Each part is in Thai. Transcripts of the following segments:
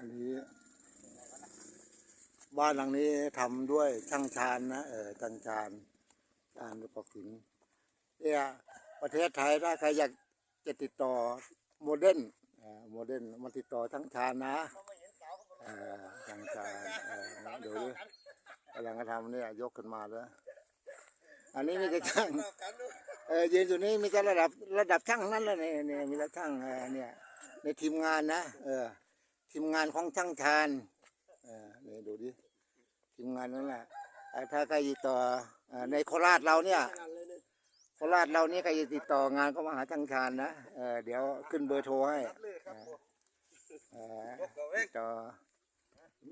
อันนี้บ้านหลังนี้ทำด้วยช่างชานนะเออช่างชานชานประกอบหินเนี่ยประเทศไทยถ้าใครอยากจะติดต่อโมเดิร์นโมเดิร์นมาติดต่อช่างชานนะช่างชานเออนะเดี๋ยวกำลังจะทำเนี่ยยกขึ้นมาแล้วอันนี้มีแต่ช่างเออยืนอยู่นี่มีแต่ระดับระดับช่างนั้นเลยเนี่ยเนี่ยมีแต่ช่างเนี่ยในทีมงานนะ เออ ทีมงานของช่างชานเออเนี่ยดูดิทีมงานนั่นแหละเอ่อถ้าใครติดต่อเอ่อในโคราชเราเนี่ยโคราชเรานี่ใครจะติดต่องานก็มาหาช่างชานนะเออเดี๋ยวขึ้นเบอร์โทรให้เออติดต่อ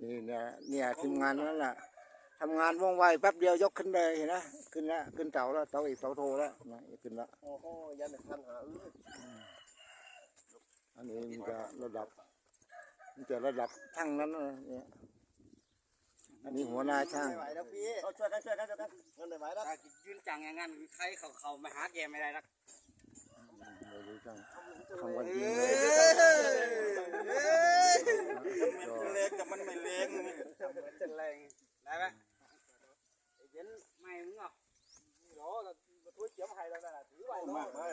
นี่เนี่ยเนี่ยทีมงานนั่นแหละทำงานว่องไวแป๊บเดียวยกขึ้นเลยเห็นไหมขึ้นแล้วขึ้นเสาแล้วเสาอีกเสาโทรแล้วนะขึ้นแล้ว โอ้โหยันทันหาอื้ออันนี้มันจะระดับ มันจะระดับช่างนั้นนะเนี่ยอันนี้หัวหน้าช่าง ไม่ไหวแล้วพี่เอาช่วยกันช่วยกันช่วยกันเงินไม่ไหวแล้วถ้ายืนจังอย่างนั้นใครเขาเขามาหาแกไม่ได้หรอกเดี๋ยวดูช่างทำกันจริงเลยมันเล็กแต่มันไม่เล็กมันจะแรงได้ไหมไอ้เย็นไม่มึงอะโอ้เราถ้วยเขียวไทยแล้วนะถือไว้มากเลย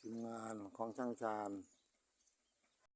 ทีมงานของช่างชาญ